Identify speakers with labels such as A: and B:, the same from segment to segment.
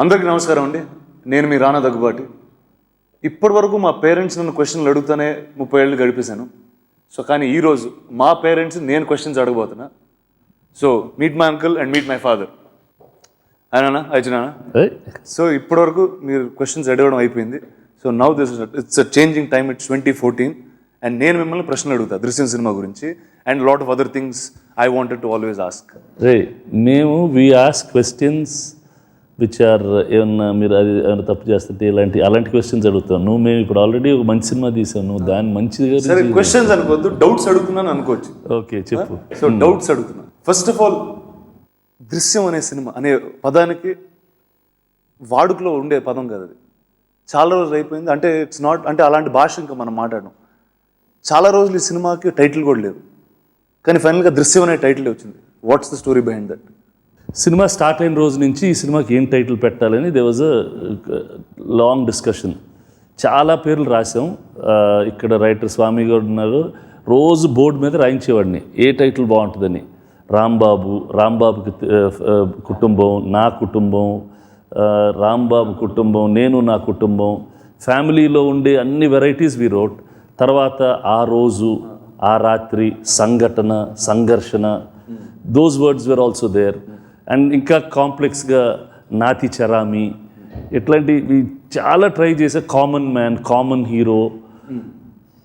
A: అందరికీ నమస్కారం అండి. నేను మీ రానా దగ్గుబాటి. ఇప్పటి వరకు మా పేరెంట్స్ నన్ను క్వశ్చన్లు అడుగుతానే ముప్పై ఏళ్ళు గడిపేశాను. సో కానీ ఈరోజు మా పేరెంట్స్ నేను questions అడగబోతున్నా. So meet my uncle and meet my father. అయినా
B: ఏయ్,
A: సో ఇప్పటివరకు మీరు క్వశ్చన్స్ అడగడం అయిపోయింది. So now this it's a changing time it's twenty fourteen and నేను మిమ్మల్ని ప్రశ్నలు అడుగుతా దృశ్యం సినిమా గురించి. And lot of other things I wanted to always ask
B: మేము we ask questions which are ఏమన్నా మీరు అది ఏమైనా తప్పు చేస్తుంటే ఇలాంటి అలాంటి క్వశ్చన్స్ అడుగుతాం నువ్వు మేము ఇప్పుడు ఆల్రెడీ ఒక మంచి సినిమా తీసావు. నువ్వు దాన్ని మంచిగా
A: సరే క్వశ్చన్స్ అనుకోవద్దు. డౌట్స్ అడుగుతున్నాను అనుకోవచ్చు.
B: ఓకే చెప్పు.
A: సో డౌట్స్ అడుగుతున్నా ఫస్ట్ ఆఫ్ ఆల్ దృశ్యం అనే సినిమా అనే పదానికి వాడుకలో ఉండే పదం కదా అది. చాలా రోజులు అయిపోయింది. అంటే ఇట్స్ నాట్ అంటే అలాంటి భాష ఇంకా మనం మాట్లాడడం. చాలా రోజులు ఈ సినిమాకి టైటిల్ కూడా లేదు కానీ ఫైనల్గా దృశ్యం అనే టైటిల్ వచ్చింది. What's the story behind that
B: cinema start అయిన రోజు నుంచి ఈ సినిమాకి ఏం టైటిల్ పెట్టాలని they was a long discussion చాలా పేర్లు రాసాం ఇక్కడ రైటర్ స్వామి గారు ఉన్నారు. రోజు బోర్డు మీద రాయించేవాడిని. ఏ టైటిల్ బాగుంటుందని. రాంబాబు రాంబాబుకి కుటుంబం నా కుటుంబం రాంబాబు కుటుంబం నేను నా కుటుంబం ఫ్యామిలీలో ఉండే అన్ని వెరైటీస్ వి రోట్ తర్వాత ఆ రోజు ఆ రాత్రి సంఘటన సంఘర్షణ those words were also there and ఇంకా కాంప్లెక్స్గా నాతి చరామి ఇట్లాంటివి చాలా ట్రై చేసే కామన్ మ్యాన్ కామన్ హీరో.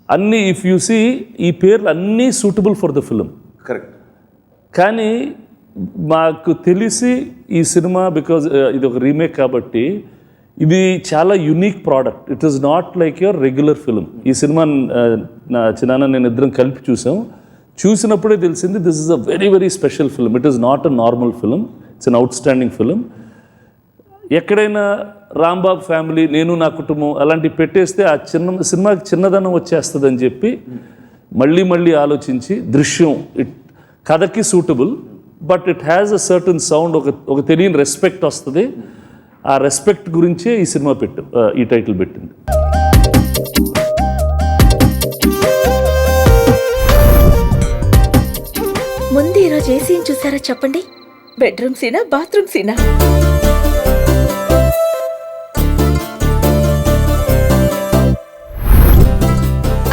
B: అన్నీ ఇఫ్ యూ సీ ఈ పేర్లు అన్నీ suitable for the film
A: correct
B: కానీ మాకు తెలిసి ఈ సినిమా బికాజ్ ఇది ఒక రీమేక్ కాబట్టి ఇది చాలా unique product it is not like your regular film ఈ సినిమా నా చిన్న నేను ఇద్దరం కలిపి చూసాం. చూసినప్పుడే తెలిసింది this is a very very special film it is not a normal film it's an outstanding film ఎక్కడైనా రాంబాబు ఫ్యామిలీ నేను నా కుటుంబం అలాంటివి పెట్టేస్తే ఆ చిన్న సినిమాకి చిన్నదనం వచ్చేస్తుందని చెప్పి మళ్ళీ మళ్ళీ ఆలోచించి దృశ్యం ఇట్ కథకి suitable but it has a certain sound ఒక ఒక తెలియని రెస్పెక్ట్ వస్తుంది. ఆ రెస్పెక్ట్ గురించే ఈ సినిమా పెట్టు ఈ టైటిల్ పెట్టింది.
C: ఏ సీన్ చూసారో చెప్పండి. బెడ్రూమ్ సీనా బాత్రూమ్ సీనా?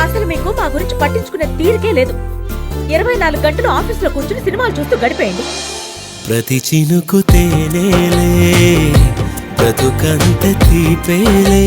C: అసలు మీకు మా గురించి పట్టించుకునే తీరికే లేదు. ఇరవై నాలుగు గంటలు ఆఫీసులో కూర్చుని సినిమాలు చూస్తూ గడిపేయండి.
D: ప్రతి చినుకు తేనేలే బ్రతుకంత తీపేలే.